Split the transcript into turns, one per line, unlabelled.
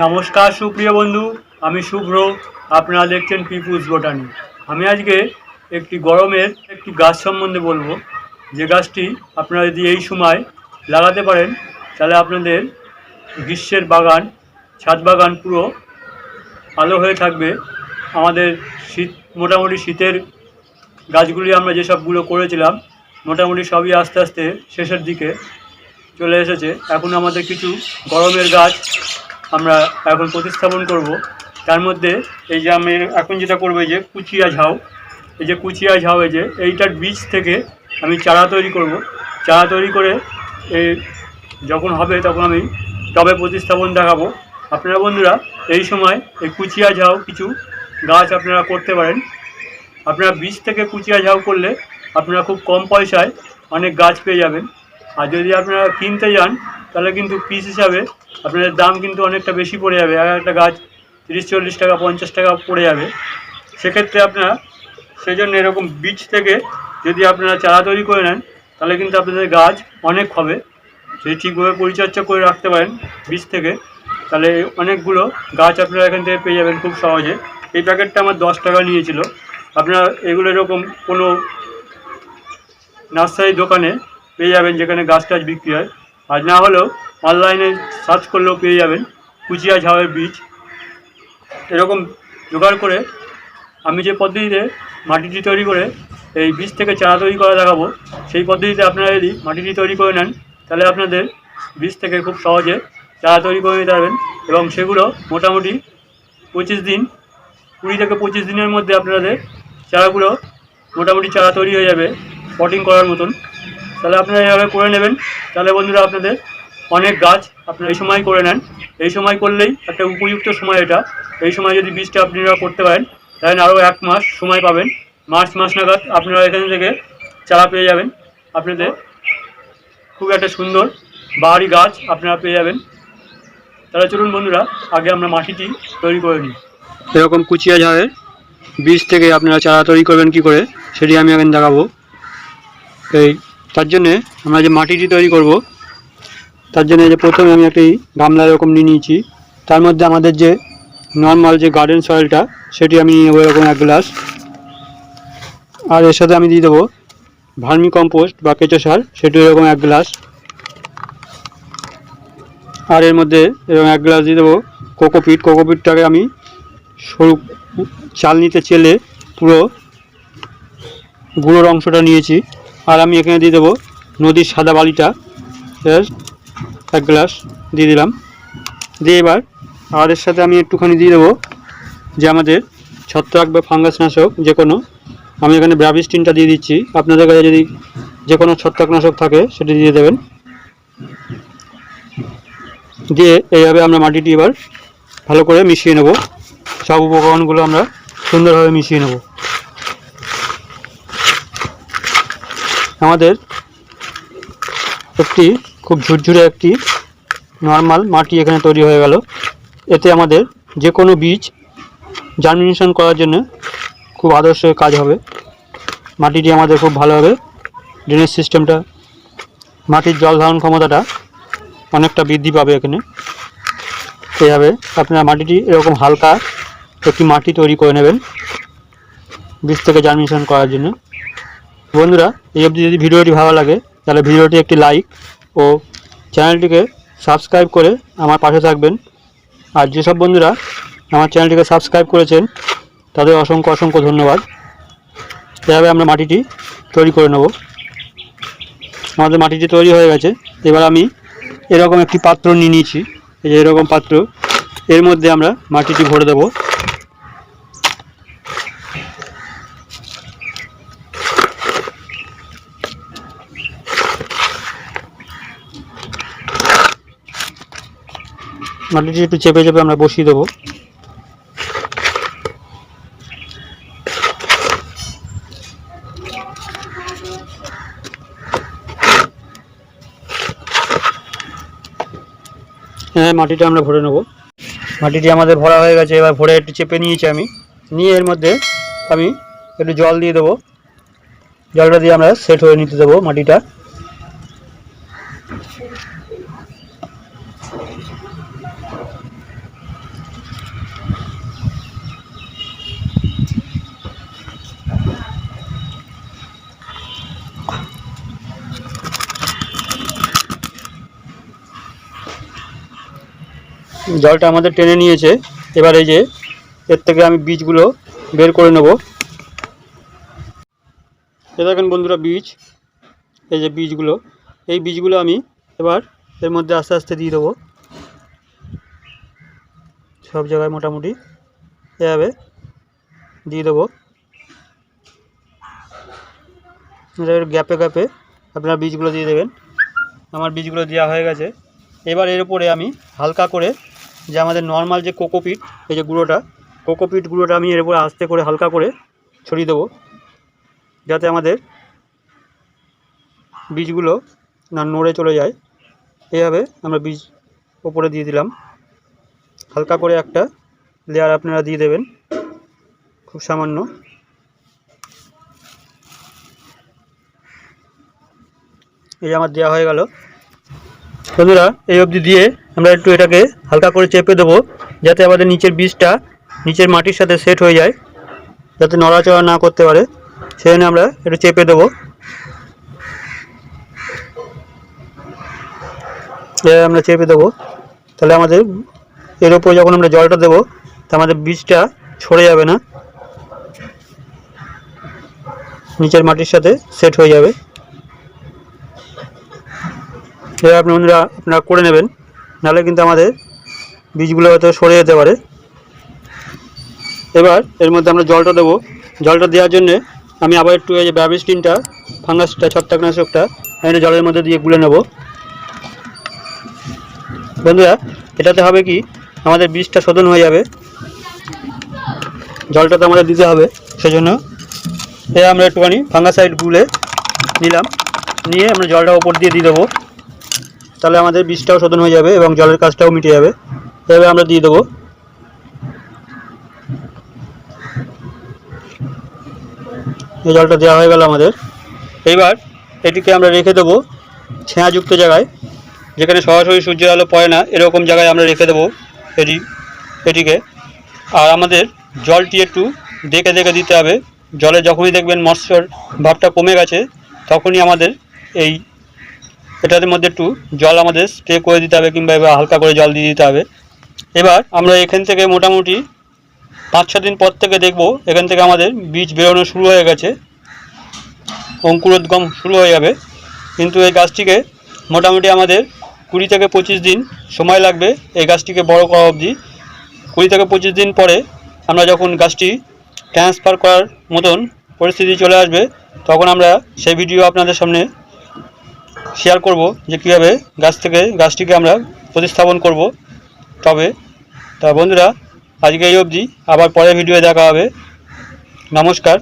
নমস্কার সুপ্রিয় বন্ধু, আমি শুভ্র, আপনারা দেখছেন পিপুলস বোটানি আমি আজকে একটি গরমের একটি গাছ সম্বন্ধে বলব। যে গাছটি আপনারা যদি এই সময় লাগাতে পারেন, তাহলে আপনাদের গ্রীষ্মের বাগান, ছাদ বাগান পুরো আলো হয়ে থাকবে। আমাদের শীত, মোটামুটি শীতের গাছগুলি আমরা যেসবগুলো করেছিলাম, মোটামুটি সবই আস্তে আস্তে শেষের দিকে চলে এসেছে। এখন আমাদের কিছু গরমের গাছ আমরা এখন প্রতিস্থাপন করব। তার মধ্যে এই যে আমি এখন যেটা করব, এই যে কুচিয়া ঝাউ, এই যে কুচিয়া ঝাউ, এই যে এইটার বীজ থেকে আমি চারা তৈরি করব। চারা তৈরি করে এই যখন হবে তখন আমি টবে প্রতিস্থাপন দেখাবো। আপনারা বন্ধুরা, এই সময় এই কুচিয়া ঝাউ কিছু গাছ আপনারা করতে পারেন। আপনারা বীজ থেকে কুচিয়া ঝাউ করলে আপনারা খুব কম পয়সায় অনেক গাছ পেয়ে যাবেন। আর যদি আপনারা কিনতে যান তাহলে কিন্তু পিস হিসাবে আপনাদের দাম কিন্তু অনেকটা বেশি পড়ে যাবে। এক একটা গাছ তিরিশ, চল্লিশ টাকা, পঞ্চাশ টাকা পড়ে যাবে। সেক্ষেত্রে আপনারা সেই জন্য এরকম বীজ থেকে যদি আপনারা চারা তৈরি করে নেন, তাহলে কিন্তু আপনাদের গাছ অনেক হবে। যদি ঠিকভাবে পরিচর্যা করে রাখতে পারেন বীজ থেকে, তাহলে অনেকগুলো গাছ আপনারা এখান থেকে পেয়ে যাবেন খুব সহজে। এই প্যাকেটটা আমার দশ টাকা নিয়েছিল। আপনারা এগুলো এরকম কোনো নার্সারি দোকানে পেয়ে যাবেন যেখানে গাছ টাছ বিক্রি হয়। আর না হলেও অনলাইনে সার্চ করলেও পেয়ে যাবেন কুচিয়া ঝাউয়ের বীজ এরকম জোগাড় করে আমি যে পদ্ধতিতে মাটিটি তৈরি করে এই বীজ থেকে চারা তৈরি করা দেখাবো, সেই পদ্ধতিতে আপনারা যদি মাটিটি তৈরি করে নেন, তাহলে আপনাদের বীজ থেকে খুব সহজে চারা তৈরি করে নিতে পারবেন এবং সেগুলো মোটামুটি পঁচিশ দিন, কুড়ি থেকে পঁচিশ দিনের মধ্যে আপনাদের চারাগুলো মোটামুটি চারা তৈরি হয়ে যাবে পটিং করার মতন। তাহলে আপনারা এইভাবে করে নেবেন। তাহলে বন্ধুরা আপনাদের অনেক গাছ আপনারা এই সময় করে নেন। এই সময় করলেই একটা উপযুক্ত সময় এটা। এই সময় যদি বীজটা আপনারা করতে পারেন, তাহলে আরও এক মাস সময় পাবেন। মার্চ মাস নাগাদ আপনারা এখান থেকে চারা পেয়ে যাবেন। আপনাদের খুব একটা সুন্দর বাহারি গাছ আপনারা পেয়ে যাবেন। তাহলে চলুন বন্ধুরা, আগে আমরা মাটিটি তৈরি করে নিই। এরকম কুচিয়া ঝাড়ের বীজ থেকে আপনারা চারা তৈরি করবেন কি করে, সেটি আমি এখন দেখাবো। এই তার জন্যে আমরা যে মাটিটি তৈরি করব, তার জন্য যে প্রথমে আমি একটি গামলা এরকম নিয়ে নিয়েছি। তার মধ্যে আমাদের যে নর্মাল যে গার্ডেন সয়েলটা সেটি আমি নেব এরকম এক গ্লাস। আর এর সাথে আমি দিয়ে দেবো ভার্মি কম্পোস্ট বা কেঁচো সার, সেটি এরকম এক গ্লাস। আর এর মধ্যে এরকম এক গ্লাস দিয়ে দেবো কোকোপিট। কোকোপিটটাকে আমি সরু চাল নিতে চেলে পুরো গুঁড়োর অংশটা নিয়েছি। আর আমি এখানে দিয়ে দেবো নদীর সাদা বালিটা। ব্যাস এক গ্লাস দিয়ে দিলাম। দিয়ে এবার আর এর সাথে আমি একটুখানি দিয়ে দেবো যে আমাদের ছত্রাক বা ফাঙ্গাস নাশক যে কোনো। আমি এখানে ব্রাভিস্টিনটা দিয়ে দিচ্ছি। আপনাদের কাছে যদি যে কোনো ছত্রাকনাশক থাকে, সেটি দিয়ে দেবেন। দিয়ে এইভাবে আমরা মাটিটি এবার ভালো করে মিশিয়ে নেব। সব উপকরণগুলো আমরা সুন্দরভাবে মিশিয়ে নেব। আমাদের একটি খুব ঝুরঝুরে একটি নর্মাল মাটি এখানে তৈরি হয়ে গেল। এতে আমাদের যে কোনো বীজ জার্মিনেশন করার জন্য খুব আদর্শ কাজ হবে। মাটিটি আমাদের খুব ভালো হবে। ড্রেনেজ সিস্টেমটা মাটির জল ধারণ ক্ষমতাটা অনেকটা বৃদ্ধি পাবে এখানে। এইভাবে আপনারা মাটিটি এরকম হালকা একটি মাটি তৈরি করে নেবেন। বীজ থেকে জার্মিনেশন করার জন্য। বন্ধুরা, এই অবধি যদি ভিডিওটি ভালো লাগে, তাহলে ভিডিওটি একটি লাইক ও চ্যানেলটিকে সাবস্ক্রাইব করে আমার পাশে থাকবেন। আর যেসব বন্ধুরা আমার চ্যানেলটিকে সাবস্ক্রাইব করেছেন, তাদের অসংখ্য অসংখ্য ধন্যবাদ। এভাবে আমরা মাটিটি তৈরি করে নেব। আমাদের মাটিটি তৈরি হয়ে গেছে। এবার আমি এরকম একটি পাত্র নিয়ে নিয়েছি। এই যে এরকম পাত্র, এর মধ্যে আমরা মাটিটি ভরে দেবো। মাটিটি একটু চেপে চেপে আমরা বসিয়ে দেবো। হ্যাঁ মাটিটা আমরা ভরে নেব। মাটিটি আমাদের ভরা হয়ে গেছে, এবার ভরে একটু চেপে নিয়েছি আমি। নিয়ে এর মধ্যে আমি একটু জল দিয়ে দেবো। জলটা দিয়ে আমরা সেট হয়ে নিতে দেবো মাটিটা। জলটা আমাদের টেনে নিয়েছে। এবার এই যে, এর থেকে আমি বীজগুলো বের করে নেব। এ দেখেন বন্ধুরা বীজ, এই যে বীজগুলো। এই বীজগুলো আমি এবার এর মধ্যে আস্তে আস্তে দিয়ে দেবো। সব জায়গায় মোটামুটি এভাবে দিয়ে দেবো। গ্যাপে গ্যাপে আপনার বীজগুলো দিয়ে দেবেন। আমার বীজগুলো দেওয়া হয়ে গেছে। এবার এর উপরে আমি হালকা করে যে আমাদের নর্মাল যে কোকোপিট এই যে গুঁড়োটা কোকোপিট গুঁড়োটা আমি এর উপরে আস্তে করে হালকা করে ছড়িয়ে দেবো, যাতে আমাদের বীজগুলো না নড়ে চলে যায়। এইভাবে আমরা বীজ ওপরে দিয়ে দিলাম। হালকা করে একটা লেয়ার আপনারা দিয়ে দেবেন, খুব সামান্য। এই আমার দেওয়া হয়ে গেল। বন্ধুরা, এই অবধি দিয়ে আমরা একটু এটাকে হালকা করে চেপে দেবো, যাতে আমাদের নিচের বীজটা নিচের মাটির সাথে সেট হয়ে যায়, যাতে নড়াচড়া না করতে পারে। সেজন্য আমরা একটু চেপে দেবো। আমরা চেপে দেবো। তাহলে আমাদের এর উপরে যখন আমরা জলটা দেবো, তা আমাদের বীজটা ছড়ে যাবে না। নিচের মাটির সাথে সেট হয়ে যাবে। এবার আপনি বন্ধুরা আপনারা করে নেবেন। নাহলে কিন্তু আমাদের বীজগুলো হয়তো সরে যেতে পারে। এবার এর মধ্যে আমরা জলটা দেবো। জলটা দেওয়ার জন্যে আমি আবার একটু এই যে ব্যাবিস্টিনটা, ফাঙ্গাসটা, ছত্রাকনাশকটা, আমি জলের মধ্যে দিয়ে গুলে নেব। বন্ধুরা, এটাতে হবে কি? আমাদের বীজটা শোধন হয়ে যাবে। জলটা তো আমাদের দিতে হবে, সেজন্য এ আমরা একটুখানি ফাঙ্গাসাইড গুলে নিলাম। নিয়ে আমরা জলটা ওপর দিয়ে দিয়ে দেবো। তাহলে আমাদের বীজটাও শোধন হয়ে যাবে এবং জলের কাজটাও মিটে যাবে। এভাবে আমরা দিয়ে দেবো। এই জলটা দেওয়া হয়ে গেল আমাদের। এইবার এটিকে আমরা রেখে দেবো ছেঁয়াযুক্ত জায়গায়, যেখানে সরাসরি সূর্যের আলো পড়ে না, এরকম জায়গায় আমরা রেখে দেবো এটি, এটিকে। আর আমাদের জলটি একটু দেখে দেখে দিতে হবে। জলে যখনই দেখবেন মৎস্যর ভাবটা কমে গেছে, তখনই আমাদের এই এটার মধ্যে একটু জল আমাদের স্প্রে করে দিতে হবে কিংবা এবার হালকা করে জল দিয়ে দিতে হবে। এবার আমরা এখান থেকে মোটামুটি পাঁচ ছ দিন পর থেকে দেখব এখান থেকে আমাদের বীজ বেরোনো শুরু হয়ে গেছে। অঙ্কুরোদ্গম শুরু হয়ে যাবে। কিন্তু এই গাছটিকে মোটামুটি আমাদের কুড়ি থেকে পঁচিশ দিন সময় লাগবে এই গাছটিকে বড় করা অবধি। কুড়ি থেকে পঁচিশ দিন পরে আমরা যখন গাছটি ট্রান্সফার করার মতন পরিস্থিতি চলে আসবে, তখন আমরা সেই ভিডিও আপনাদের সামনে শেয়ার করব যে কীভাবে গাছ থেকে, গাছটিকে আমরা প্রতিস্থাপন করব তবে। তা বন্ধুরা, আজকে এই অবধি। আবার পরের ভিডিও দেখা হবে। নমস্কার।